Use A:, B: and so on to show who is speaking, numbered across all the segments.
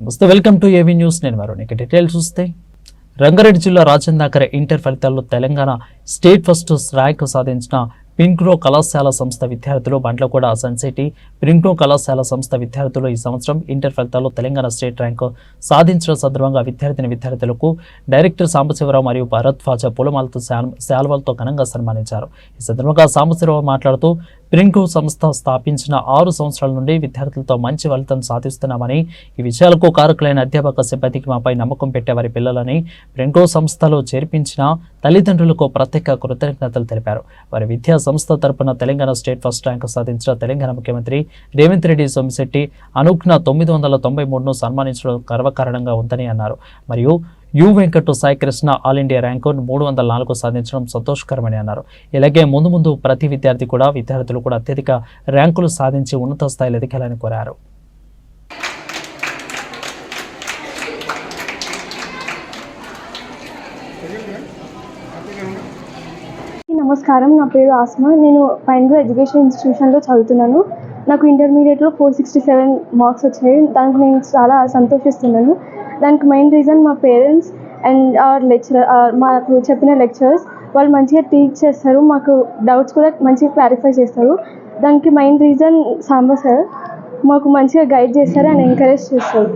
A: నమస్తే welcome to AV news. నేను వరుణ్ ఇక డీటెయిల్స్ చూస్తే రంగారెడ్డి జిల్లా రాజేందాకర్ ఇంటర్ ఫలితాల్లో తెలంగాణ స్టేట్ ఫస్ట్ ర్యాంక్ సాధించిన పింక్రో కళాశాల సంస్థ విద్యార్థులు బండ్లగూడ సన్సిటీ పింక్రో కళాశాల సంస్థ విద్యార్థులు ఈ సంవత్సరం ఇంటర్ ఫలితాల్లో తెలంగాణ స్టేట్ ర్యాంకు సాధించిన సందర్భంగా విద్యార్థిని విద్యార్థులకు డైరెక్టర్ సాంబశివరావు మరియు భరద్వాజ పూలమాలతో శాల్- శాల్వాలతో ఘనంగా సన్మానించారు. ఈ సందర్భంగా సాంబశివరావు మాట్లాడుతూ ప్రింకో సంస్థ స్థాపించిన ఆరు సంవత్సరాల నుండి విద్యార్థులతో మంచి ఫలితం సాధిస్తున్నామని ఈ విషయాలకు కారకులైన అధ్యాపక సిబ్బందికి మాపై నమ్మకం పెట్టే వారి పిల్లలని ప్రింకో సంస్థలో చేర్పించిన తల్లిదండ్రులకు ప్రత్యేక కృతజ్ఞతలు తెలిపారు. వారి విద్యా సంస్థ తరపున తెలంగాణ స్టేట్ ఫస్ట్ ర్యాంకు సాధించిన తెలంగాణ ముఖ్యమంత్రి రేవంత్ రెడ్డి సోమిశెట్టి అనుజ్ఞ తొమ్మిది వందల తొంభై మూడును సన్మానించడం గర్వకారణంగా ఉందని అన్నారు. మరియు U Venkat Sai Krishna all India rank మూడు వందల నాలుగు సాధించడం సంతోషకరమని అన్నారు. ఇలాగే ముందు ముందు ప్రతి విద్యార్థి కూడా విద్యార్థులు కూడా అత్యధిక ర్యాంకులు సాధించి ఉన్నత స్థాయిలో ఎదగాలని కోరారు.
B: నమస్కారం. నా పేరు ఆస్మా. నేను పైండ్రో ఎడ్యుకేషన్ ఇన్స్టిట్యూషన్లో చదువుతున్నాను. నాకు ఇంటర్మీడియట్లో ఫోర్ సిక్స్టీ సెవెన్ మార్క్స్ వచ్చాయి. దానికి నేను చాలా సంతోషిస్తున్నాను. దానికి మెయిన్ రీజన్ మా పేరెంట్స్ అండ్ ఆర్ లెక్చరర్ మాకు చెప్పిన లెక్చరర్స్ వాళ్ళు మంచిగా టీచ్ చేస్తారు. మాకు డౌట్స్ కూడా మంచిగా క్లారిఫై చేస్తారు. దానికి మెయిన్ రీజన్ సాంబర్ సార్. మాకు మంచిగా గైడ్ చేస్తారు అండ్ ఎంకరేజ్ చేస్తారు.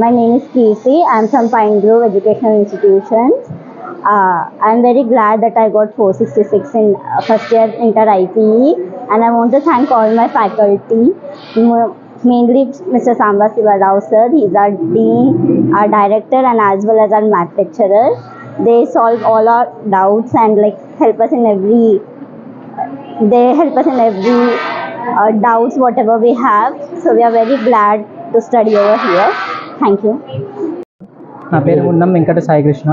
C: My name is Kirti. I'm from Pine Grove educational institutions Uh, I'm very glad that I got 466 in uh, first year inter IPE, and I want to thank all my faculty, mo- mainly Mr. Samba Sivarao sir. He's our dean, our director, and as well as our math lecturer. They solve all our doubts and like help us in every. They help us in every uh, doubts whatever we have. So we are very glad to study over here. Thank you.
D: నా పేరు ఉన్నం వెంకట సాయికృష్ణ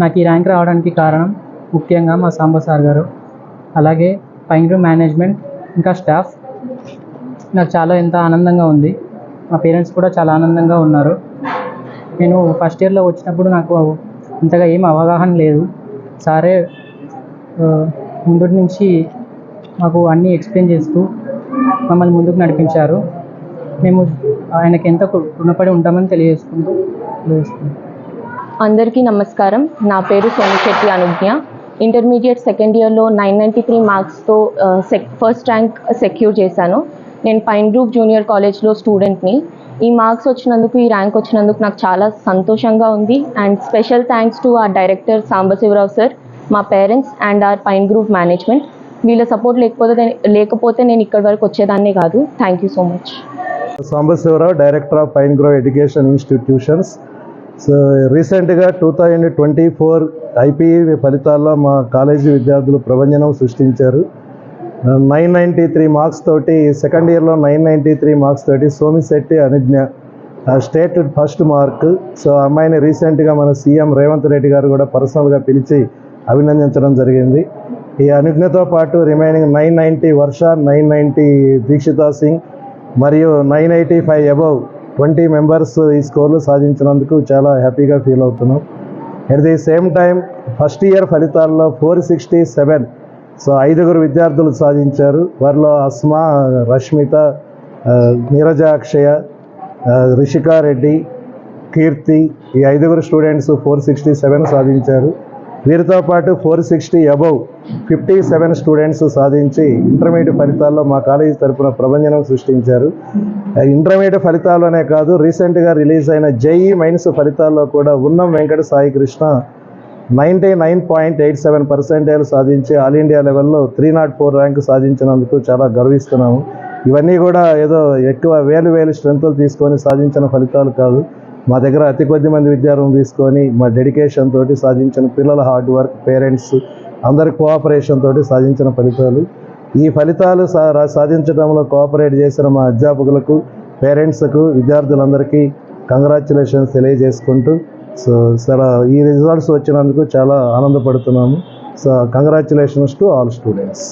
D: నాకు ఈ rank రావడానికి కారణం ముఖ్యంగా మా సాంబ sir గారు. అలాగే పైంగ్రూ మేనేజ్మెంట్ ఇంకా స్టాఫ్. నాకు చాలా ఎంత ఆనందంగా ఉంది. మా పేరెంట్స్ కూడా చాలా ఆనందంగా ఉన్నారు. నేను ఫస్ట్ ఇయర్లో వచ్చినప్పుడు నాకు అంతగా ఏం అవగాహన లేదు. సారే ముందు నుంచి మాకు అన్నీ ఎక్స్ప్లెయిన్ చేస్తూ మమ్మల్ని ముందుకు నడిపించారు. మేము ఆయనకి ఎంత రుణపడి ఉంటామని తెలియజేసుకుంటూ తెలియజేస్తున్నాం
E: అందరికీ నమస్కారం. నా పేరు సోమిశెట్టి అనుజ్ఞ. ఇంటర్మీడియట్ సెకండ్ ఇయర్లో నైన్ నైంటీ త్రీ మార్క్స్తో సెక్ ఫస్ట్ ర్యాంక్ సెక్యూర్ చేశాను. నేను పైన్ గ్రూప్ జూనియర్ కాలేజ్లో స్టూడెంట్ని ఈ మార్క్స్ వచ్చినందుకు ఈ ర్యాంక్ వచ్చినందుకు నాకు చాలా సంతోషంగా ఉంది. అండ్ స్పెషల్ థ్యాంక్స్ టు ఆ డైరెక్టర్ సాంబశివరావు సార్ మా parents and our Pine Group management వీళ్ళ సపోర్ట్ లేకపోతే లేకపోతే నేను ఇక్కడి వరకు వచ్చేదాన్నే కాదు. Thank you so much
F: Sambasivarao director of Pine Grow education institutions so రీసెంట్గా two thousand twenty four IPE ఫలితాల్లో మా కాలేజీ విద్యార్థులు ప్రభంజనం సృష్టించారు. నైన్ నైంటీ త్రీ మార్క్స్ తోటి సెకండ్ ఇయర్లో నైన్ నైంటీ త్రీ మార్క్స్ తోటి సోమిశెట్టి అనుజ్ఞ స్టేట్ ఫస్ట్ మార్క్ సో అమ్మాయిని రీసెంట్గా మన సీఎం రేవంత్ రెడ్డి గారు కూడా పర్సనల్గా పిలిచి అభినందించడం జరిగింది. ఈ అనుజ్ఞతో పాటు remaining nine ninety Varsha nine ninety Dikshita Singh మరియు nine eighty five above twenty members ఈ స్కోర్లు సాధించినందుకు చాలా హ్యాపీగా ఫీల్ అవుతున్నాం. At the same time first year ఫలితాల్లో ఫోర్ సిక్స్టీ సెవెన్ సో ఐదుగురు విద్యార్థులు సాధించారు. వారిలో అస్మా రష్మిత నీరజ అక్షయ రిషికా రెడ్డి కీర్తి ఈ ఐదుగురు స్టూడెంట్స్ ఫోర్ సిక్స్టీ సెవెన్ సాధించారు. వీరితో పాటు four sixty above fifty seven students సాధించి ఇంటర్మీడియట్ ఫలితాల్లో మా కాలేజీ తరపున ప్రభంజనం సృష్టించారు. ఇంటర్మీడియట్ ఫలితాల్లోనే కాదు రీసెంట్గా రిలీజ్ అయిన జేఈ మైన్స్ ఫలితాల్లో కూడా ఉన్నం Venkata Sai Krishna ninety nine point eight seven percentage సాధించి ఆల్ ఇండియా లెవెల్లో త్రీ నాట్ ఫోర్ ర్యాంక్ సాధించినందుకు చాలా గర్విస్తున్నాము. ఇవన్నీ కూడా ఏదో ఎక్కువ వేలు వేలు స్ట్రెంత్లు తీసుకొని సాధించిన ఫలితాలు కాదు. మా దగ్గర అతి కొద్ది మంది విద్యార్థులు తీసుకొని మా డెడికేషన్ తోటి సాధించిన పిల్లల హార్డ్ వర్క్ పేరెంట్స్ అందరి కోఆపరేషన్ తోటి సాధించిన ఫలితాలు. ఈ ఫలితాలు సా సాధించడంలో కోఆపరేట్ చేసిన మా అధ్యాపకులకు పేరెంట్స్కు విద్యార్థులందరికీ కంగ్రాచులేషన్స్ తెలియజేసుకుంటూ సో చాలా ఈ రిజల్ట్స్ వచ్చినందుకు చాలా ఆనందపడుతున్నాము. So congratulations to all students